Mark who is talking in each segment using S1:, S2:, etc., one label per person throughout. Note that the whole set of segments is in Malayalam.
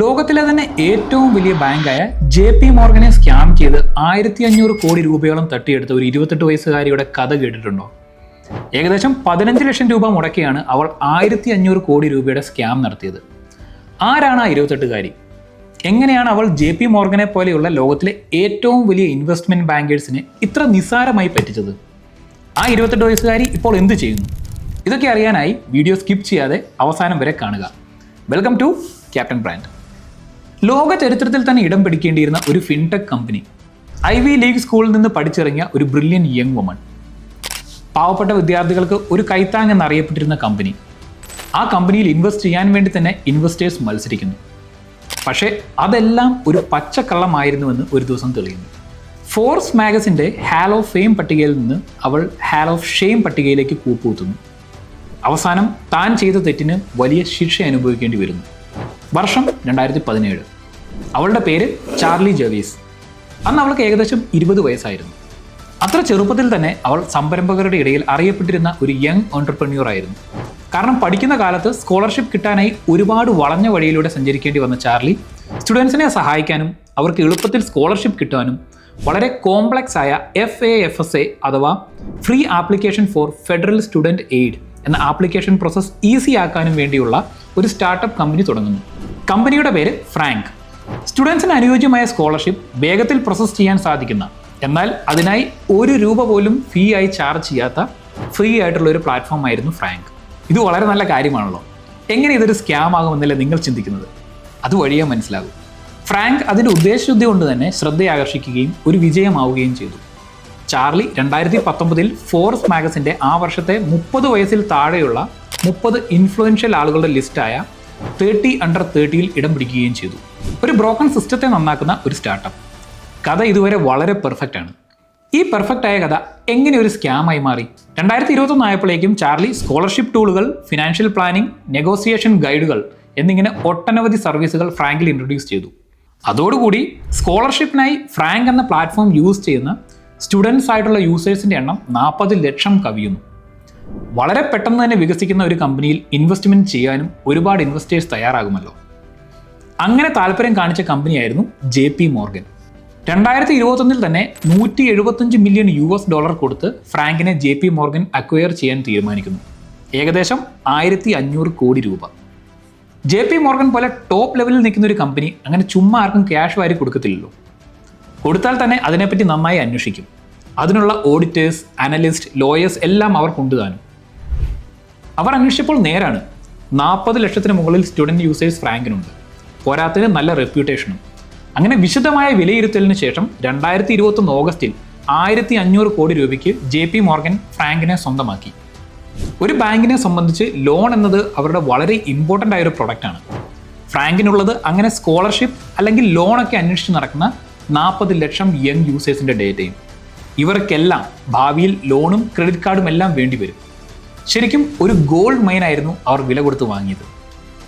S1: ലോകത്തിലെ തന്നെ ഏറ്റവും വലിയ ബാങ്കായ ജെ പി മോർഗനെ സ്കാം ചെയ്ത് ആയിരത്തി അഞ്ഞൂറ് കോടി രൂപയോളം തട്ടിയെടുത്ത ഒരു ഇരുപത്തെട്ട് വയസ്സുകാരിയുടെ കഥ കേട്ടിട്ടുണ്ടോ? ഏകദേശം പതിനഞ്ച് ലക്ഷം രൂപ മുടക്കിയാണ് അവൾ ആയിരത്തി അഞ്ഞൂറ് കോടി രൂപയുടെ സ്കാം നടത്തിയത്. ആരാണ് ആ ഇരുപത്തെട്ടുകാരി? എങ്ങനെയാണ് അവൾ ജെ പി മോർഗനെ പോലെയുള്ള ലോകത്തിലെ ഏറ്റവും വലിയ ഇൻവെസ്റ്റ്മെന്റ് ബാങ്കേഴ്സിനെ ഇത്ര നിസ്സാരമായി പറ്റിച്ചത്? ആ ഇരുപത്തെട്ട് വയസ്സുകാരി ഇപ്പോൾ എന്ത് ചെയ്യുന്നു? ഇതൊക്കെ അറിയാനായി വീഡിയോ സ്കിപ്പ് ചെയ്യാതെ അവസാനം വരെ കാണുക. Welcome to Captain Brand. ലോക ചരിത്രത്തിൽ തന്നെ ഇടം പിടിക്കേണ്ടിയിരുന്ന ഒരു fintech company Ivy League സ്കൂളിൽ നിന്ന് പഠിച്ചിറങ്ങിയ ഒരു ബ്രില്യൻ യങ് വുമൺ പാവപ്പെട്ട വിദ്യാർത്ഥികൾക്ക് ഒരു കൈത്താങ് എന്നറിയപ്പെട്ടിരുന്ന കമ്പനി ആ കമ്പനിയിൽ ഇൻവെസ്റ്റ് ചെയ്യാൻ വേണ്ടി തന്നെ ഇൻവെസ്റ്റേഴ്സ് മത്സരിക്കുന്നു. പക്ഷേ അതെല്ലാം ഒരു പച്ചക്കള്ളമായിരുന്നുവെന്ന് ഒരു ദിവസം തെളിയുന്നു. ഫോർസ് മാഗസിന്റെ ഹാൽ ഓഫ് ഫെയിം പട്ടികയിൽ നിന്ന് അവൾ ഹാൽ ഓഫ് ഷെയിം പട്ടികയിലേക്ക് കൂപ്പുകുത്തുന്നു. അവസാനം താൻ ചെയ്ത തെറ്റിന് വലിയ ശിക്ഷ അനുഭവിക്കേണ്ടി വരുന്നു. വർഷം രണ്ടായിരത്തി പതിനേഴ് അവളുടെ പേര് ചാർലി ജവീസ്. അന്ന് അവൾക്ക് ഏകദേശം ഇരുപത് വയസ്സായിരുന്നു. അത്ര ചെറുപ്പത്തിൽ തന്നെ അവൾ സംരംഭകരുടെ ഇടയിൽ അറിയപ്പെട്ടിരുന്ന ഒരു യങ് ഓണ്ടർപ്രന്യൂർ ആയിരുന്നു. കാരണം പഠിക്കുന്ന കാലത്ത് സ്കോളർഷിപ്പ് കിട്ടാനായി ഒരുപാട് വളഞ്ഞ വഴിയിലൂടെ സഞ്ചരിക്കേണ്ടി വന്ന ചാർലി സ്റ്റുഡൻസിനെ സഹായിക്കാനും അവർക്ക് എളുപ്പത്തിൽ സ്കോളർഷിപ്പ് കിട്ടാനും വളരെ കോംപ്ലക്സ് ആയ F A F S A അഥവാ free application for federal student aid എന്ന ആപ്ലിക്കേഷൻ പ്രോസസ്സ് ഈസി ആക്കാനും വേണ്ടിയുള്ള ഒരു സ്റ്റാർട്ടപ്പ് കമ്പനി തുടങ്ങുന്നു. കമ്പനിയുടെ പേര് ഫ്രാങ്ക് സ്റ്റുഡൻസിന് അനുയോജ്യമായ സ്കോളർഷിപ്പ് വേഗത്തിൽ പ്രോസസ് ചെയ്യാൻ സാധിക്കുന്ന എന്നാൽ അതിനായി ഒരു രൂപ പോലും ഫീ ആയി ചാർജ് ചെയ്യാത്ത ഫ്രീ ആയിട്ടുള്ള ഒരു പ്ലാറ്റ്ഫോം ആയിരുന്നു ഫ്രാങ്ക് ഇത് വളരെ നല്ല കാര്യമാണല്ലോ. എങ്ങനെ ഇതൊരു സ്കാം ആകുമെന്നല്ലേ നിങ്ങൾ ചിന്തിക്കുന്നത്? അത് വഴിയേ മനസ്സിലാകും. ഫ്രാങ്ക് അതിന്റെ ഉദ്ദേശശുദ്ധി കൊണ്ട് തന്നെ ശ്രദ്ധയാകർഷിക്കുകയും ഒരു വിജയമാവുകയും ചെയ്തു. ചാർലി രണ്ടായിരത്തി പത്തൊമ്പതിൽ ഫോർസ് മാഗസിന്റെ ആ വർഷത്തെ മുപ്പത് വയസ്സിൽ താഴെയുള്ള മുപ്പത് ഇൻഫ്ലുവൻഷ്യൽ ആളുകളുടെ ലിസ്റ്റായ തേർട്ടി അണ്ടർ തേർട്ടിയിൽ ഇടം പിടിക്കുകയും ചെയ്തു. ഒരു ബ്രോക്കൺ സിസ്റ്റത്തെ നന്നാക്കുന്ന ഒരു സ്റ്റാർട്ടപ്പ്. കഥ ഇതുവരെ വളരെ പെർഫെക്റ്റ് ആണ്. ഈ പെർഫെക്റ്റ് ആയ കഥ എങ്ങനെ ഒരു സ്കാമായി മാറി? രണ്ടായിരത്തി ഇരുപത്തൊന്ന് ആയപ്പോഴേക്കും ചാർലി സ്കോളർഷിപ്പ് ടൂളുകൾ ഫിനാൻഷ്യൽ പ്ലാനിംഗ് നെഗോസിയേഷൻ ഗൈഡുകൾ എന്നിങ്ങനെ ഒട്ടനവധി സർവീസുകൾ ഫ്രാങ്കിൽ ഇൻട്രൊഡ്യൂസ് ചെയ്തു. അതോടുകൂടി സ്കോളർഷിപ്പിനായി ഫ്രാങ്ക് എന്ന പ്ലാറ്റ്ഫോം യൂസ് ചെയ്യുന്ന സ്റ്റുഡൻസ് ആയിട്ടുള്ള യൂസേഴ്സിന്റെ എണ്ണം നാൽപ്പത് ലക്ഷം കവിയുന്നു. വളരെ പെട്ടെന്ന് തന്നെ വികസിക്കുന്ന ഒരു കമ്പനിയിൽ ഇൻവെസ്റ്റ്മെന്റ് ചെയ്യാനും ഒരുപാട് ഇൻവെസ്റ്റേഴ്സ് തയ്യാറാകുമല്ലോ. അങ്ങനെ താല്പര്യം കാണിച്ച കമ്പനിയായിരുന്നു ജെ പി മോർഗൻ രണ്ടായിരത്തി ഇരുപത്തൊന്നിൽ തന്നെ നൂറ്റി എഴുപത്തഞ്ച് മില്യൺ യു എസ് ഡോളർ കൊടുത്ത് ഫ്രാങ്കിനെ ജെ പി മോർഗൻ അക്വയർ ചെയ്യാൻ തീരുമാനിക്കുന്നു. ഏകദേശം ആയിരത്തി അഞ്ഞൂറ് കോടി രൂപ. ജെ പി മോർഗൻ പോലെ ടോപ്പ് ലെവലിൽ നിൽക്കുന്ന ഒരു കമ്പനി അങ്ങനെ ചുമ്മാ ആർക്കും ക്യാഷ് വാരി കൊടുക്കത്തില്ലല്ലോ. കൊടുത്താൽ തന്നെ അതിനെപ്പറ്റി നന്നായി അന്വേഷിക്കും. അതിനുള്ള ഓഡിറ്റേഴ്സ് അനലിസ്റ്റ് ലോയേഴ്സ് എല്ലാം അവർ കൊണ്ടുതാനും. അവർ അന്വേഷിച്ചപ്പോൾ നേരാണ്. നാൽപ്പത് ലക്ഷത്തിന് മുകളിൽ സ്റ്റുഡന്റ് യൂസേഴ്സ് ഫ്രാങ്കിനുണ്ട് പോരാത്തിന് നല്ല റെപ്യൂട്ടേഷനും അങ്ങനെ വിശദമായ വിലയിരുത്തലിന് ശേഷം രണ്ടായിരത്തി ഇരുപത്തൊന്ന് ഓഗസ്റ്റിൽ ആയിരത്തി അഞ്ഞൂറ് കോടി രൂപയ്ക്ക് ജെ പി മോർഗൻ ഫ്രാങ്കിനെ സ്വന്തമാക്കി. ഒരു ബാങ്കിനെ സംബന്ധിച്ച് ലോൺ എന്നത് അവരുടെ വളരെ ഇമ്പോർട്ടന്റ് ആയ ഒരു പ്രൊഡക്റ്റാണ് ഫ്രാങ്കിനുള്ളത് അങ്ങനെ സ്കോളർഷിപ്പ് അല്ലെങ്കിൽ ലോണൊക്കെ അന്വേഷിച്ച് നടക്കുന്ന നാൽപ്പത് ലക്ഷം യങ് യൂസേഴ്സിന്റെ ഡേറ്റയും. ഇവർക്കെല്ലാം ഭാവിയിൽ ലോണും ക്രെഡിറ്റ് കാർഡും എല്ലാം വേണ്ടി വരും ശരിക്കും ഒരു ഗോൾഡ് മൈൻ ആയിരുന്നു അവർ വില കൊടുത്ത് വാങ്ങിയത്.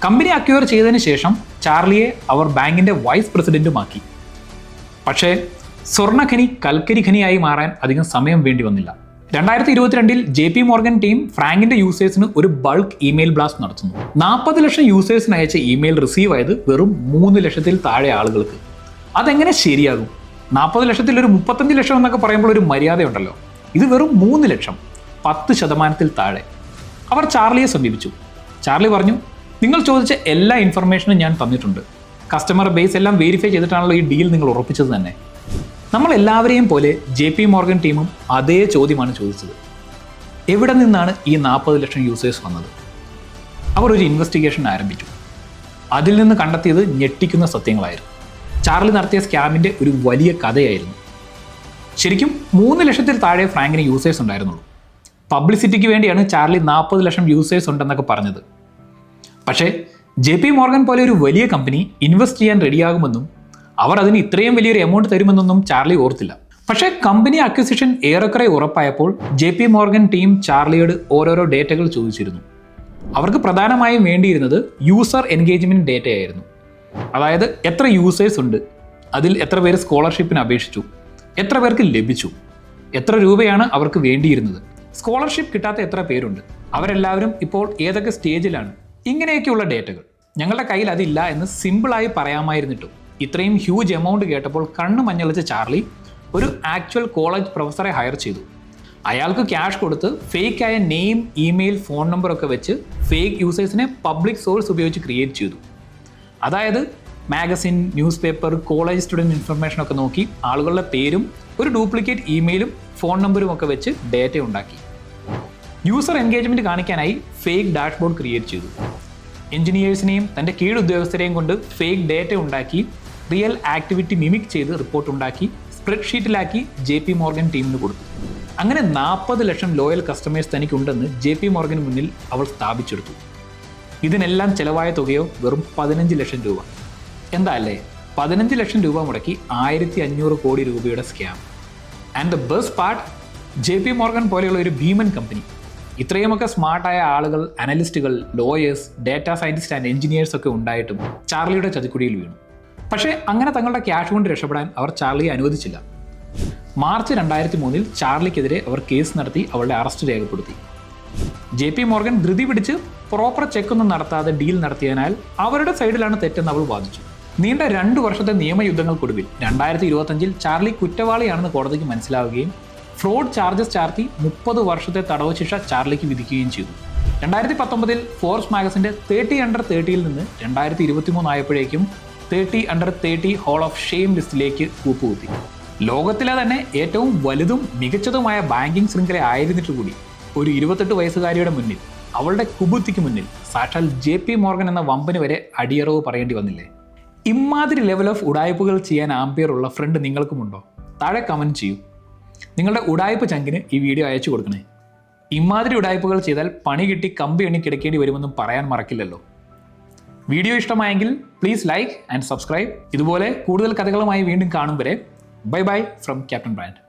S1: കമ്പനി അക്വയർ ചെയ്തതിന് ശേഷം ചാർലിയെ അവർ ബാങ്കിന്റെ വൈസ് പ്രസിഡന്റുമാക്കി പക്ഷേ സ്വർണഖനി കൽക്കരി ഖനിയായി മാറാൻ അധികം സമയം വേണ്ടി വന്നില്ല. രണ്ടായിരത്തി ഇരുപത്തിരണ്ടിൽ ജെ പി മോർഗൻ ടീം ഫ്രാങ്കിന്റെ യൂസേഴ്സിന് ഒരു ബൾക്ക് ഇമെയിൽ ബ്ലാസ്റ്റ് നടത്തുന്നു. നാൽപ്പത് ലക്ഷം യൂസേഴ്സിന് അയച്ച ഇമെയിൽ റിസീവ് ആയത് വെറും മൂന്ന് ലക്ഷത്തിൽ താഴെ ആളുകൾക്ക്. അതെങ്ങനെ ശരിയാകും? നാൽപ്പത് ലക്ഷത്തിൽ ഒരു മുപ്പത്തഞ്ച് ലക്ഷം എന്നൊക്കെ പറയുമ്പോൾ ഒരു മര്യാദയുണ്ടല്ലോ. ഇത് വെറും മൂന്ന് ലക്ഷം പത്ത് ശതമാനത്തിൽ താഴെ. അവർ ചാർലിയെ സമീപിച്ചു. ചാർലി പറഞ്ഞു നിങ്ങൾ ചോദിച്ച എല്ലാ ഇൻഫർമേഷനും ഞാൻ തന്നിട്ടുണ്ട്. കസ്റ്റമർ ബേസ് എല്ലാം വെരിഫൈ ചെയ്തിട്ടാണല്ലോ ഈ ഡീൽ നിങ്ങൾ ഉറപ്പിച്ചത് തന്നെ. നമ്മൾ എല്ലാവരെയും പോലെ ജെ പി മോർഗൻ ടീമും അതേ ചോദ്യമാണ് ചോദിച്ചത്. എവിടെ നിന്നാണ് ഈ നാൽപ്പത് ലക്ഷം യൂസേഴ്സ് വന്നത്? അവർ ഒരു ഇൻവെസ്റ്റിഗേഷൻ ആരംഭിച്ചു. അതിൽ നിന്ന് കണ്ടെത്തിയത് ഞെട്ടിക്കുന്ന സത്യങ്ങളായിരുന്നു. ചാർലി നടത്തിയ സ്കാമിന്റെ ഒരു വലിയ കഥയായിരുന്നു. ശരിക്കും മൂന്ന് ലക്ഷത്തിൽ താഴെ ഫ്രാങ്കിന് യൂസേഴ്സ് ഉണ്ടായിരുന്നുള്ളൂ. പബ്ലിസിറ്റിക്ക് വേണ്ടിയാണ് ചാർലി നാൽപ്പത് ലക്ഷം യൂസേഴ്സ് ഉണ്ടെന്നൊക്കെ പറഞ്ഞത്. പക്ഷേ ജെ പി മോർഗൻ പോലെ ഒരു വലിയ കമ്പനി ഇൻവെസ്റ്റ് ചെയ്യാൻ റെഡിയാകുമെന്നും അവർ അതിന് ഇത്രയും വലിയൊരു എമൗണ്ട് തരുമെന്നൊന്നും ചാർലി ഓർത്തില്ല. പക്ഷേ കമ്പനി അക്വിസിഷൻ ഏറെക്കുറെ ഉറപ്പായപ്പോൾ ജെ പി മോർഗൻ ടീം ചാർലിയോട് ഓരോരോ ഡേറ്റകൾ ചോദിച്ചിരുന്നു. അവർക്ക് പ്രധാനമായും വേണ്ടിയിരുന്നത് യൂസർ എൻഗേജ്മെന്റ് ഡേറ്റയായിരുന്നു. അതായത് എത്ര യൂസേഴ്സ് ഉണ്ട് അതിൽ എത്ര പേര് സ്കോളർഷിപ്പിന് അപേക്ഷിച്ചു എത്ര പേർക്ക് ലഭിച്ചു എത്ര രൂപയാണ് അവർക്ക് വേണ്ടിയിരുന്നത്. സ്കോളർഷിപ്പ് കിട്ടാത്ത എത്ര പേരുണ്ട് അവരെല്ലാവരും ഇപ്പോൾ ഏതൊക്കെ സ്റ്റേജിലാണ് ഇങ്ങനെയൊക്കെയുള്ള ഡേറ്റകൾ ഞങ്ങളുടെ കയ്യിൽ അതില്ല എന്ന് സിമ്പിളായി പറയാമായിരുന്നിട്ടും ഇത്രയും ഹ്യൂജ് എമൗണ്ട് കേട്ടപ്പോൾ കണ്ണ് മഞ്ഞളിച്ച ചാർലി ഒരു ആക്ച്വൽ കോളേജ് പ്രൊഫസറെ ഹയർ ചെയ്തു. അയാൾക്ക് ക്യാഷ് കൊടുത്ത് ഫേക്ക് ആയ നെയിം ഇമെയിൽ ഫോൺ നമ്പറൊക്കെ വെച്ച് ഫേക്ക് യൂസേഴ്സിനെ പബ്ലിക് സോഴ്സ് ഉപയോഗിച്ച് ക്രിയേറ്റ് ചെയ്തു. അതായത് magazine news paper college information ഒക്കെ നോക്കി ആളുകളുടെ പേരും ഒരു ഡ്യൂപ്ലിക്കേറ്റ് ഇമെയിലും ഫോൺ നമ്പറും ഒക്കെ വെച്ച് ഡേറ്റ ഉണ്ടാക്കി. യൂസർ എൻഗേജ്മെന്റ് കാണിക്കാനായി ഫേക്ക് ഡാഷ്ബോർഡ് ക്രിയേറ്റ് ചെയ്തു. എഞ്ചിനീയേഴ്സിനെയും തന്റെ കീഴുദ്യോഗസ്ഥരെയും കൊണ്ട് ഫേക്ക് ഡേറ്റ ഉണ്ടാക്കി റിയൽ ആക്ടിവിറ്റി മിമിക് ചെയ്ത് റിപ്പോർട്ട് ഉണ്ടാക്കി സ്പ്രെഡ്ഷീറ്റിലാക്കി ജെ പി മോർഗൻ ടീമിന് കൊടുത്തു. അങ്ങനെ നാൽപ്പത് ലക്ഷം ലോയൽ കസ്റ്റമേഴ്സ് തനിക്കുണ്ടെന്ന് ജെ പി മോർഗൻ മുന്നിൽ അവൾ സ്ഥാപിച്ചെടുത്തു. ഇതിനെല്ലാം ചിലവായ തുകയോ വെറും പതിനഞ്ച് ലക്ഷം രൂപ. എന്താ അല്ലേ പതിനഞ്ച് ലക്ഷം രൂപ മുടക്കി ആയിരത്തി അഞ്ഞൂറ് കോടി രൂപയുടെ scam and the best part J P Morgan പോലെയുള്ള ഒരു ഭീമൻ കമ്പനി ഇത്രയുമൊക്കെ സ്മാർട്ടായ ആളുകൾ അനലിസ്റ്റുകൾ lawyers data scientist and engineers ഒക്കെ ഉണ്ടായിട്ടും ചാർലിയുടെ ചതിക്കുടിയിൽ വീണു. പക്ഷേ അങ്ങനെ തങ്ങളുടെ ക്യാഷ് കൊണ്ട് രക്ഷപ്പെടാൻ അവർ ചാർലിയെ അനുവദിച്ചില്ല. മാർച്ച് രണ്ടായിരത്തി മൂന്നിൽ ചാർലിക്കെതിരെ അവർ കേസ് നടത്തി അവളുടെ അറസ്റ്റ് രേഖപ്പെടുത്തി. ജെ പി മോർഗൻ ധൃതി പിടിച്ച് പ്രോപ്പർ ചെക്കൊന്നും നടത്താതെ ഡീൽ നടത്തിയതിനാൽ അവരുടെ സൈഡിലാണ് തെറ്റെന്ന് അവൾ വാദിച്ചു. നീണ്ട രണ്ടു വർഷത്തെ നിയമയുദ്ധങ്ങൾക്കൊടുവിൽ രണ്ടായിരത്തി ഇരുപത്തഞ്ചിൽ ചാർലി കുറ്റവാളിയാണെന്ന് കോടതിക്ക് മനസ്സിലാവുകയും ഫ്രോഡ് ചാർജസ് ചാർത്തി മുപ്പത് വർഷത്തെ തടവ് ശിക്ഷ ചാർലിക്ക് വിധിക്കുകയും ചെയ്തു. രണ്ടായിരത്തി പത്തൊമ്പതിൽ ഫോർസ് മാഗസിന്റെ തേർട്ടി അണ്ടർ തേർട്ടിയിൽ നിന്ന് രണ്ടായിരത്തി ഇരുപത്തി മൂന്നായപ്പോഴേക്കും thirty under thirty hall of shame ലിസ്റ്റിലേക്ക് കൂപ്പുകുത്തി. ലോകത്തിലെ തന്നെ ഏറ്റവും വലുതും മികച്ചതുമായ ബാങ്കിങ് ശൃംഖല ആയിരുന്നിട്ട് കൂടി ഒരു ഇരുപത്തെട്ട് വയസ്സുകാരിയുടെ മുന്നിൽ അവളുടെ കുബുദ്ധിക്ക് മുന്നിൽ സാക്ഷാൽ ജെ പി മോർഗൻ എന്ന വമ്പന് വരെ അടിയറവ് പറയേണ്ടി വന്നില്ലേ? ഇമാതിരി ലെവൽ ഓഫ് ഉടായ്പകൾ ചെയ്യാൻ ആംപിയറുള്ള ഫ്രണ്ട് നിങ്ങൾക്കുമുണ്ടോ? താഴെ കമന്റ് ചെയ്യൂ. നിങ്ങളുടെ ഉടായ്പ ചങ്കിന് ഈ വീഡിയോ അയച്ചു കൊടുക്കണേ. ഇമാതിരി ഉടായ്പകൾ ചെയ്താൽ പണി കിട്ടി കമ്പി എണ്ണി കിടക്കേണ്ടി വരുമെന്നും പറയാൻ മറക്കില്ലല്ലോ. വീഡിയോ ഇഷ്ടമായെങ്കിൽ പ്ലീസ് ലൈക്ക് ആൻഡ് സബ്സ്ക്രൈബ് ഇതുപോലെ കൂടുതൽ കഥകളുമായി വീണ്ടും കാണും വരെ. Bye bye from captain brand